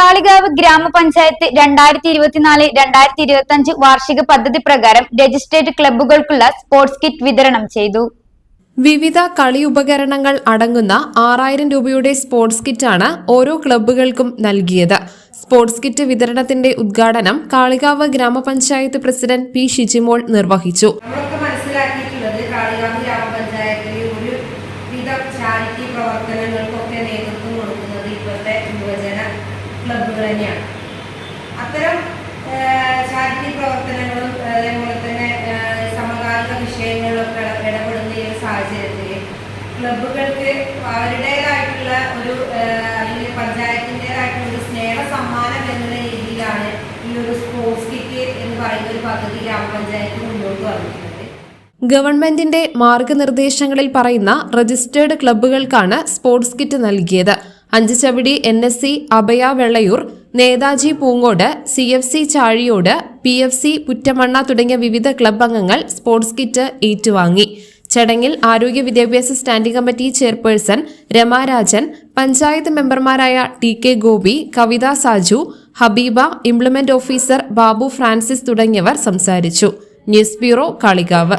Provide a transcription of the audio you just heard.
കാളികാവ് ഗ്രാമപഞ്ചായത്ത് രണ്ടായിരത്തി ഇരുപത്തിനാല് രണ്ടായിരത്തി ഇരുപത്തി അഞ്ച് വാർഷിക പദ്ധതി പ്രകാരം രജിസ്ട്രേഡ് ക്ലബ്ബുകൾക്കുള്ള സ്പോർട്സ് കിറ്റ് വിതരണം ചെയ്തു. വിവിധ കളി ഉപകരണങ്ങൾ അടങ്ങുന്ന ആറായിരം രൂപയുടെ സ്പോർട്സ് കിറ്റാണ് ഓരോ ക്ലബ്ബുകൾക്കും നൽകിയത്. സ്പോർട്സ് കിറ്റ് വിതരണത്തിന്റെ ഉദ്ഘാടനം കാളികാവ് ഗ്രാമപഞ്ചായത്ത് പ്രസിഡന്റ് പി ഷിജിമോൾ നിർവഹിച്ചു. മനസ്സിലാക്കിയിട്ടുള്ളത് കാളികാവ് ഗ്രാമപഞ്ചായത്തിലെ ഒരു വിധ ചാരിറ്റി പ്രവർത്തനങ്ങൾക്കൊക്കെ നേതൃത്വം കൊടുക്കുന്നത് ഇപ്പോഴത്തെ യുവജന ക്ലബ്ബുകൾ തന്നെയാണ്. അത്തരം ചാരിറ്റി പ്രവർത്തനങ്ങളും അതേപോലെ തന്നെ സമകാലിക വിഷയങ്ങളിലൊക്കെ ഇടപെടുന്ന ഈ സാഹചര്യത്തിൽ ക്ലബ്ബുകൾക്ക് അവരുടേതായിട്ടുള്ള ഒരു അല്ലെങ്കിൽ പഞ്ചായത്തിന്റെതായിട്ടുള്ള ഒരു സ്നേഹ സമ്മാനം എന്നുള്ള രീതിയിലാണ് ഈ ഒരു സ്പോർട്സ് കിറ്റ് എന്ന് പറയുന്ന ഒരു പദ്ധതി ഗ്രാമപഞ്ചായത്ത് മുന്നോട്ട് വന്നിട്ടുള്ളത്. ഗവൺമെന്റിന്റെ മാർഗനിർദ്ദേശങ്ങളിൽ പറയുന്ന രജിസ്റ്റേർഡ് ക്ലബ്ബുകൾക്കാണ് സ്പോർട്സ് കിറ്റ് നൽകിയത്. അഞ്ച് Chavidi N S C Abhaya Vellayur Netaji Poonkode C F C Chazhiyode P F C Puttamanna തുടങ്ങിയ വിവിധ ക്ലബ് അംഗങ്ങൾ സ്പോർട്സ് കിറ്റ് ഏറ്റുവാങ്ങി. ചടങ്ങിൽ ആരോഗ്യ വിദ്യാഭ്യാസ standing committee chairperson Ramarajan panchayat മെമ്പർമാരായ T K Gopi Kavitha Saju Habeeba implement officer Babu Francis തുടങ്ങിയവർ സംസാരിച്ചു. News bureau Kalikavu.